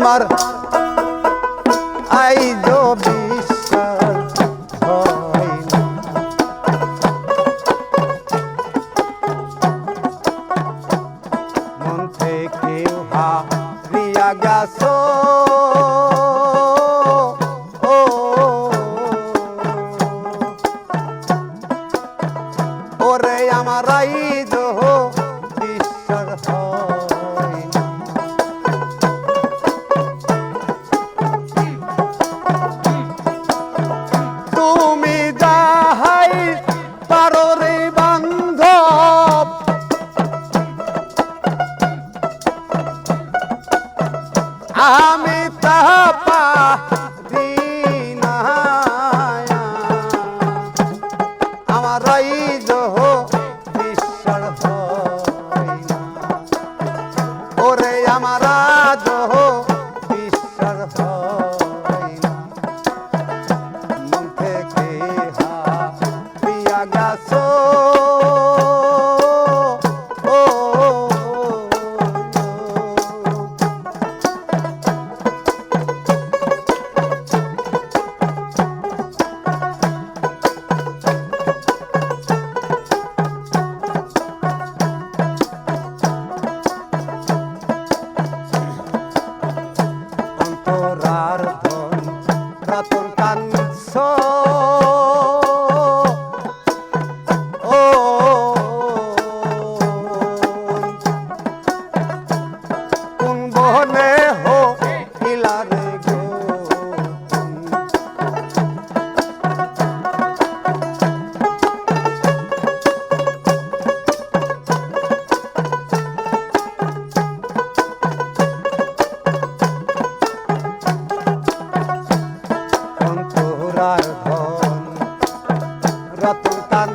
আমার আই বিশ্বাস আমার রাই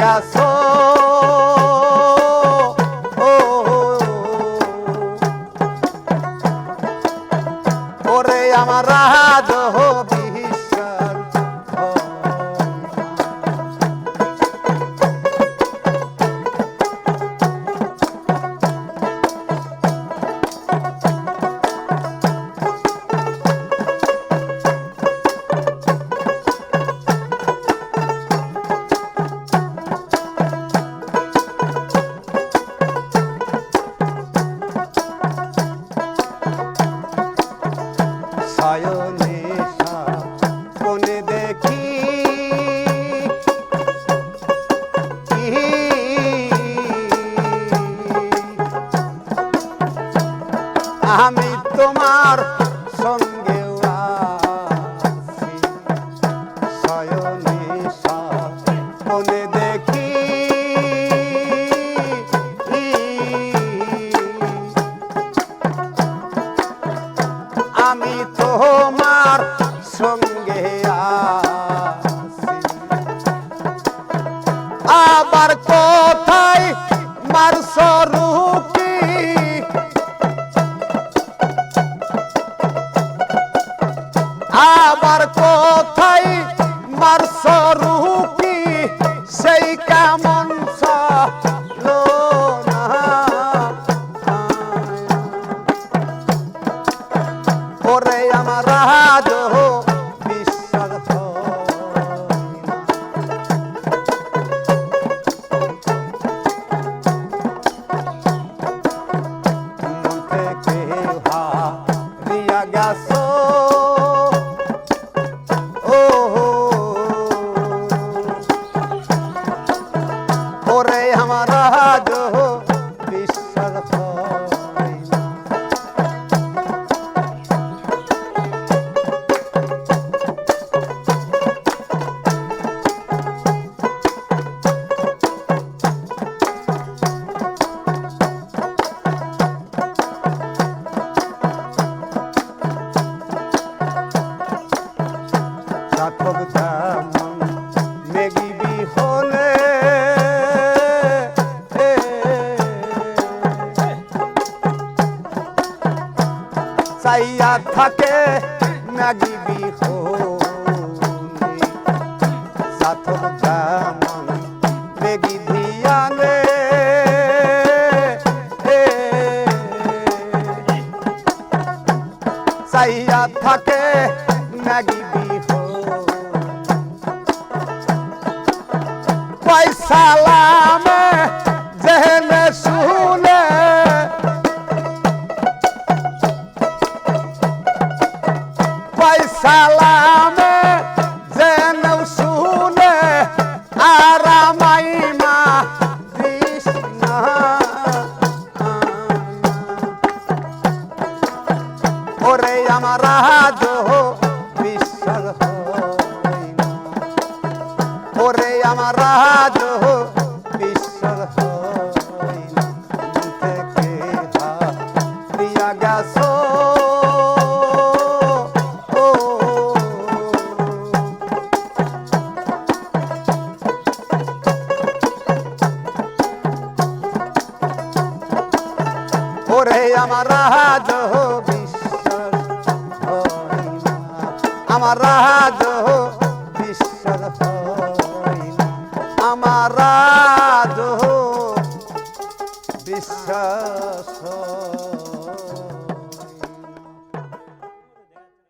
গেছো ওরে আমার আবার কোথায় মারস রুকি। আবার কোথায় মারস রুকি। সেই কামন চাইয়া থাকে নাগি বিহনে সাথর যেমন মেঘি ধিয়ানে চাইয়া থাকে নাগি বিহ পয়সালামে আমার রাজ মন থেকে হারিয়া গেছো। ওরে আমার রাজ বিশ্বাস আমার রাজ বিশ্বাস বিশ্বাস